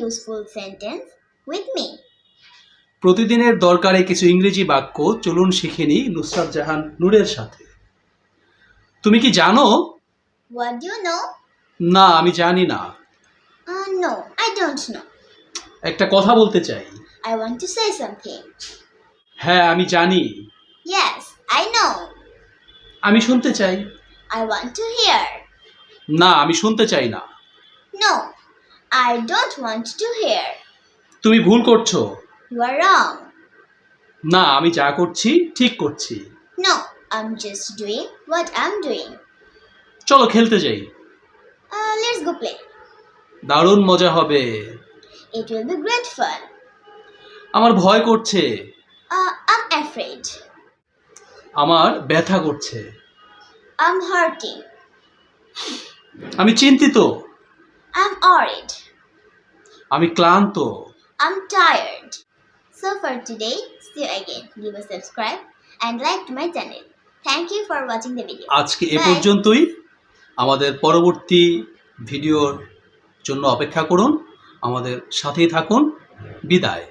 Useful sentence with me প্রতিদিনের দরকারে কিছু ইংরেজি বাক্য চলুন শিখে নিই নুসরাত জাহান নুরের সাথে। তুমি কি জানো? হোয়াট ইউ নো না আমি জানি না। নো আই ডোন্ট নো একটা কথা বলতে চাই। I want to say something হ্যাঁ আমি জানি। ইয়েস আই নো আমি শুনতে চাই। আই ওয়ান্ট টু হিয়ার না আমি শুনতে চাই না। No I don't want to hear. তুমি ভুল করছ You are wrong. না আমি যা করছি ঠিক করছি No, I'm just doing what I'm doing. চলো খেলতে যাই Uh, let's go play. দারুণ মজা হবে It will be great fun. আমার ভয় করছে Uh, I'm afraid. আমার ব্যথা করছে I'm hurting. আমি চিন্তিত I'm worried. আমি ক্লান্ত I'm tired. So for today, see you again. Give a subscribe and like to my channel. Thank you for watching the video. আজকে এ Bye. পর্যন্তই আমাদের পরবর্তী ভিডিওর জন্য অপেক্ষা করুন আমাদের সাথেই থাকুন বিদায়